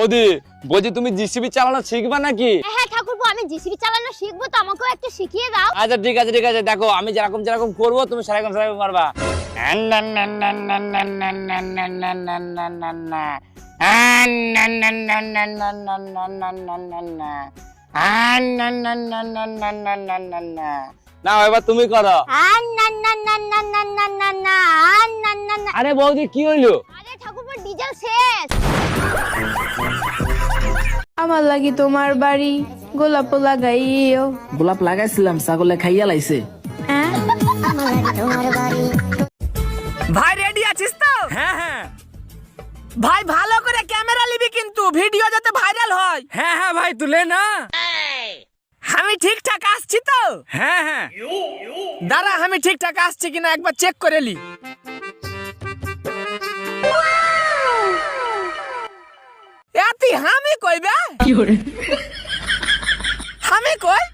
ওদি বলছি তুমি জিসিবি চালানো শিখবা নাকি হ্যাঁ ঠাকুরপো আমি জিসিবি চালানো শিখব তো আমাকেও একটু শিখিয়ে দাও আচ্ছা ঠিক আছে ঠিক আছে দেখো আমি যেরকম যেরকম করব তুমি সেরকম সেরকম পারবা না এবার তুমি করো আরে বৌদি কি হইল আমার লাগি তোমার বাড়ি গোলাপ লাগাইও। গোলাপ লাগাইছিলাম ছাগলে খাইয়া লাইছে। হ্যাঁ? ভাই রেডি আছিস তো? হ্যাঁ হ্যাঁ। ভাই ভালো করে ক্যামেরা নিবি কিন্তু ভিডিও যাতে ভাইরাল হয়। হ্যাঁ হ্যাঁ ভাই তুলে না। আমি ঠিকঠাক আসছি তো? হ্যাঁ হ্যাঁ। দাঁড়া আমি ঠিকঠাক আসছি কিনা একবার চেক করে লি। কইবে? কি করে আমি কই।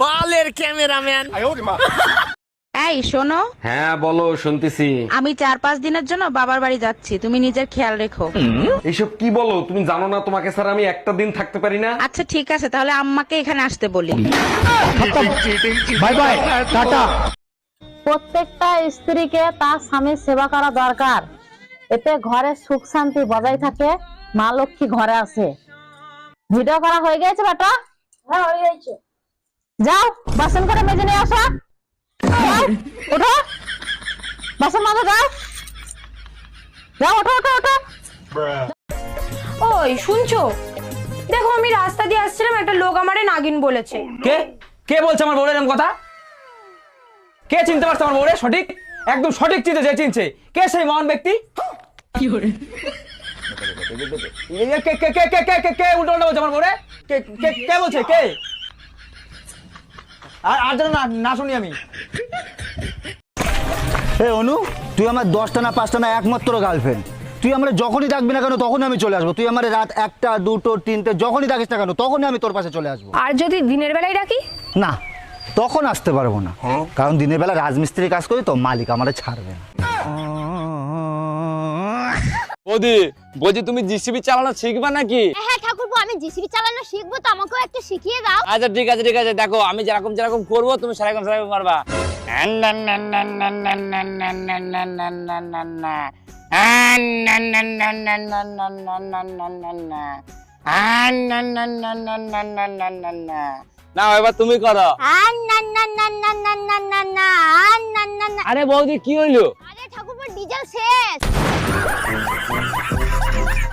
বালের ক্যামেরাম্যান। এই শোনো। হ্যাঁ বলো শুনতেছি। আমি চার পাঁচ দিনের জন্য বাবার বাড়ি যাচ্ছি। তুমি নিজের খেয়াল রেখো। এইসব কি বলো? তুমি জানো না তোমাকে স্যার আমি একটা দিন থাকতে পারি না? আচ্ছা ঠিক আছে। তাহলে আম্মাকে এখানে আসতে বলি। বাই বাই টাটা প্রত্যেকটা স্ত্রীকে তার স্বামীর সেবা করা দরকার। এতে ঘরে সুখ শান্তি বজায় থাকে মা লক্ষ্মী ঘরে আসে ভিডিও করা হয়ে গেছে বেটা? হ্যাঁ হয়ে গেছে। যাও বাসন করে মেজে নিয়ে আসো। ওঠো। বাসন মাজো যাও। যাও ওঠো ওঠো ওঠো। ওই শুনছো? দেখো আমি রাস্তা দিয়ে আসছিলাম একটা লোক আমারে নাগিন বলেছে। কে? কে বলছে আমার এরকম কথা? কে চিনতে পারছে আমার বউরে? সঠিক? একদম সঠিক চিনতে যে চিনছে। কে সেই মহান ব্যক্তি? কি কে কে কে কে কে কে কে উল্টো উল্টো বলছে আমার কে কে কে বলছে? কে? আর আর যেন না না শুনি আমি। এ অনু তুই আমার দশটা না পাঁচটা না একমাত্র গার্লফ্রেন্ড তুই আমরা যখনই ডাকবি না কেন তখনই আমি চলে আসব। তুই আমার রাত একটা দুটো তিনটে যখনই ডাকিস না কেন তখনই আমি তোর পাশে চলে আসব। আর যদি দিনের বেলায় ডাকি? না তখন আসতে পারব না। কারণ দিনের বেলা রাজমিস্ত্রি কাজ করি তো মালিক আমারে ছাড়বে না। ওদি বলছি তুমি জিসিবি চালানো শিখবা নাকি তুমি না করো আরে বৌদি কি হইল আরে ডিজেল শেষ